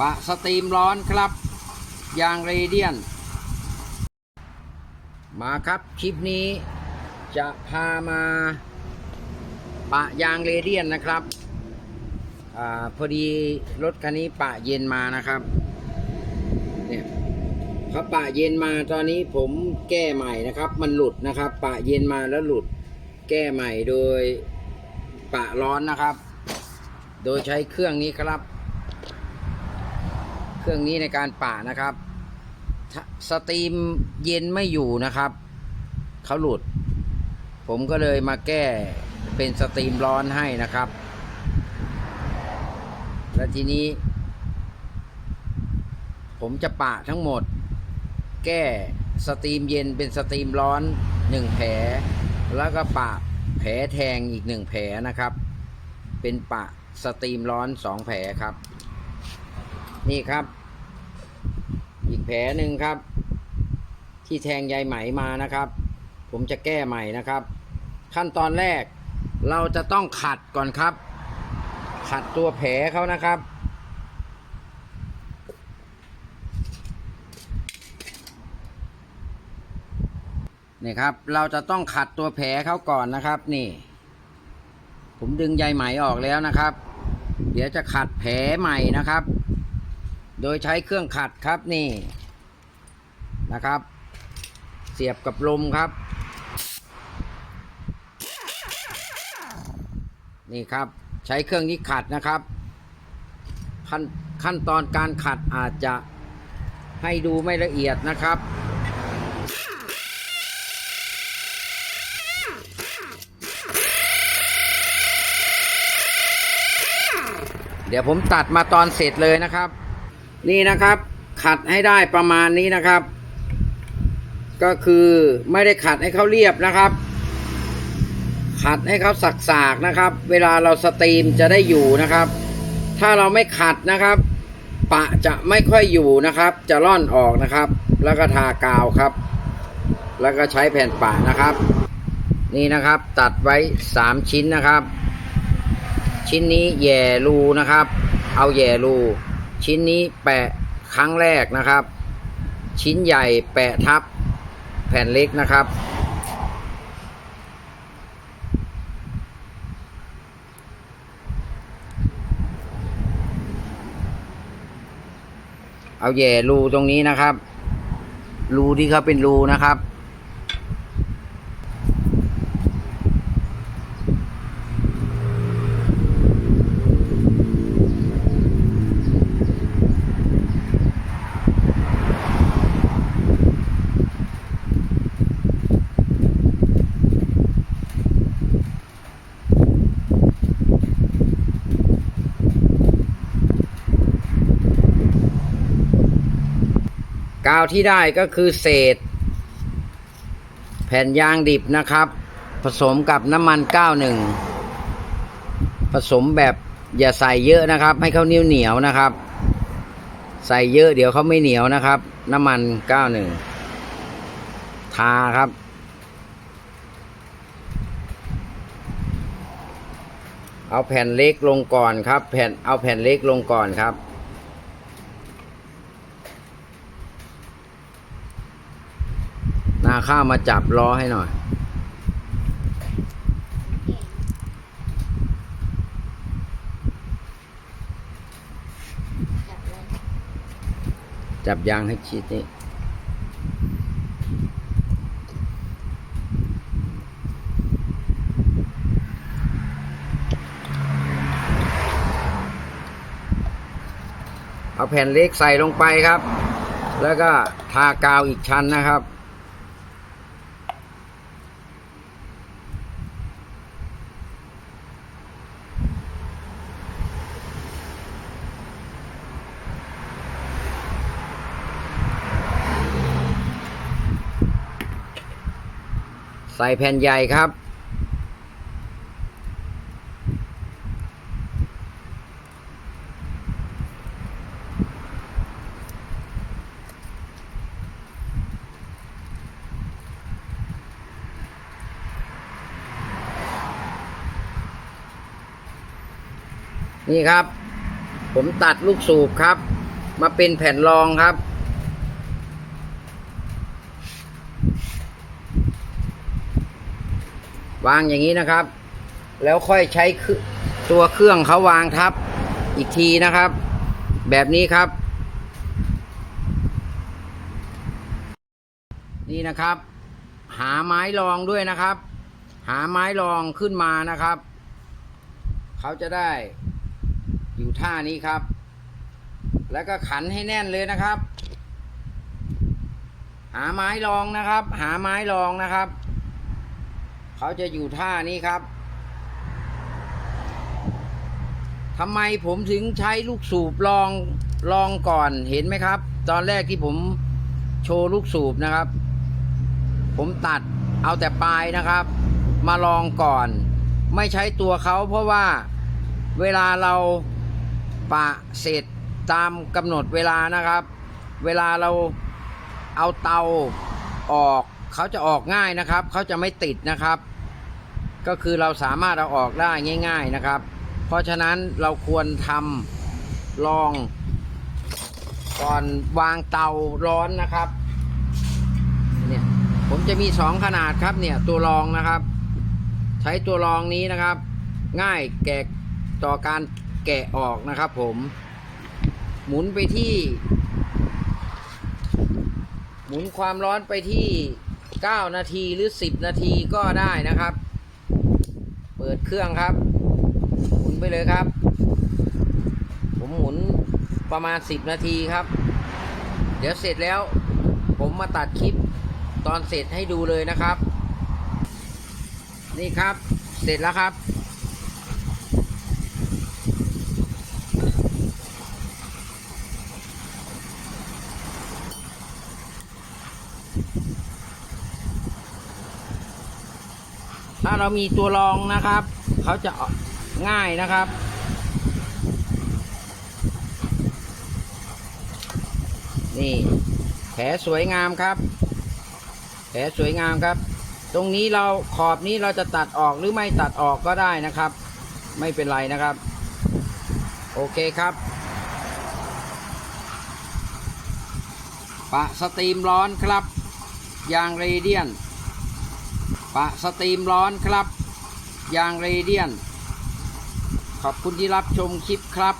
ปะสตรีมร้อนครับ ยางเรเดียน มาครับคลิปนี้จะพามาปะยางเรเดียนนะครับอพอดีรถคันนี้ปะเย็นมานะครับเนี่ยเขาปะเย็นมาตอนนี้ผมแก้ใหม่นะครับ มันหลุดนะครับ ปะเย็นมาแล้วหลุด แก้ใหม่โดยปะร้อนนะครับ โดยใช้เครื่องนี้ครับ เครื่องนี้ในการปะนะครับ สตรีมเย็นไม่อยู่นะครับเขาหลุด ผมก็เลยมาแก้เป็นสตรีมร้อนให้นะครับ และทีนี้ ผมจะปะทั้งหมด แก้สตรีมเย็นเป็นสตรีมร้อนหนึ่งแผล แล้วก็ปะแผลแทงอีกหนึ่งแผลนะครับ เป็นปะสตรีมร้อนสองแผลครับ นี่ครับ อีกแผลหนึ่งครับ ที่แทงใยไหมมานะครับ ผมจะแก้ใหม่นะครับ ขั้นตอนแรกเราจะต้องขัดก่อนครับ ขัดตัวแผลเขานะครับนี่ครับ เราจะต้องขัดตัวแผลเขาก่อนนะครับ นี่ ผมดึงใยไหมออกแล้วนะครับ เดี๋ยวจะขัดแผลใหม่นะครับ โดยใช้เครื่องขัดครับนี่นะครับ เสียบกับลมครับ นี่ครับใช้เครื่องนี้ขัดนะครับขั้นขั้นตอนการขัดอาจจะให้ดูไม่ละเอียดนะครับ เดี๋ยวผมตัดมาตอนเสร็จเลยนะครับ นี่นะครับ ขัดให้ได้ประมาณนี้นะครับ ก็คือไม่ได้ขัดให้เขาเรียบนะครับ ขัดให้เขาสักๆนะครับ เวลาเราสตรีมจะได้อยู่นะครับ ถ้าเราไม่ขัดนะครับ ปะจะไม่ค่อยอยู่นะครับ จะร่อนออกนะครับ แล้วก็ทากาวครับ แล้วก็ใช้แผ่นปะนะครับ นี่นะครับตัดไว้สามชิ้นนะครับ ชิ้นนี้แย่รูนะครับ เอาแย่รู ชิ้นนี้แปะครั้งแรกนะครับ ชิ้นใหญ่แปะทับแผ่นเล็กนะครับ เอาแย่รูตรงนี้นะครับ รูที่เขาเป็นรูนะครับ กาวที่ได้ก็คือเศษ แผ่นยางดิบนะครับ ผสมกับน้ำมัน 91 ผสมแบบอย่าใส่เยอะนะครับ ให้เขาเหนียวเหนียวๆนะครับ ใส่เยอะเดี๋ยวเขาไม่เหนียวนะครับ น้ำมัน 91 ทาครับเอาแผ่นเล็กลงก่อนครับ แผ่นเอาแผ่นเล็กลงก่อนครับ หน้า ข้าวมาจับล้อให้หน่อยจับยางให้ชิดนี่ เอาแผ่นเล็กใส่ลงไปครับ แล้วก็ทากาวอีกชั้นนะครับ ใส่แผ่นใหญ่ครับ นี่ครับ ผมตัดลูกสูบครับ มาเป็นแผ่นรองครับ วางอย่างนี้นะครับ แล้วค่อยใช้ตัวเครื่องเขาวางทับอีกทีนะครับ แบบนี้ครับ นี่นะครับ หาไม้รองด้วยนะครับ หาไม้รองขึ้นมานะครับ เขาจะได้อยู่ท่านี้ครับ แล้วก็ขันให้แน่นเลยนะครับ หาไม้รองนะครับ หาไม้รองนะครับ เขาจะอยู่ท่านี้ครับทำไมผมถึงใช้ลูกสูบลองลองก่อนเห็นไหมครับ ตอนแรกที่ผมโชว์ลูกสูบนะครับ ผมตัดเอาแต่ปลายนะครับ มาลองก่อน ไม่ใช้ตัวเขาเพราะว่าเวลาเราปะเสร็จตามกำหนดเวลานะครับ เวลาเราเอาเตาออก เขาจะออกง่ายนะครับ เขาจะไม่ติดนะครับ ก็คือเราสามารถเอาออกได้ง่าย ๆนะครับ เพราะฉะนั้นเราควรทำลองก่อนวางเตาร้อนนะครับเนี่ยผมจะมีสองขนาดครับเนี่ยตัวรองนะครับ ใช้ตัวรองนี้นะครับ ง่ายแกะต่อการแกะออกนะครับ ผม หมุนไปที่ หมุนความร้อนไปที่ 9 นาทีหรือ 10 นาทีก็ได้นะครับ เปิดเครื่องครับ หมุนไปเลยครับ ผมหมุนประมาณ 10 นาทีครับ เดี๋ยวเสร็จแล้ว ผมมาตัดคลิปตอนเสร็จให้ดูเลยนะครับ นี่ครับ เสร็จแล้วครับ ถ้าเรามีตัวรองนะครับ เขาจะง่ายนะครับ นี่ แผลสวยงามครับ แผลสวยงามครับ ตรงนี้เราขอบนี้เราจะตัดออกหรือไม่ตัดออกก็ได้นะครับ ไม่เป็นไรนะครับ โอเคครับปะสตรีมร้อนครับ ยางเรเดียน ปะสตรีมร้อนครับ ยางเรเดียน ขอบคุณที่รับชมคลิปครับ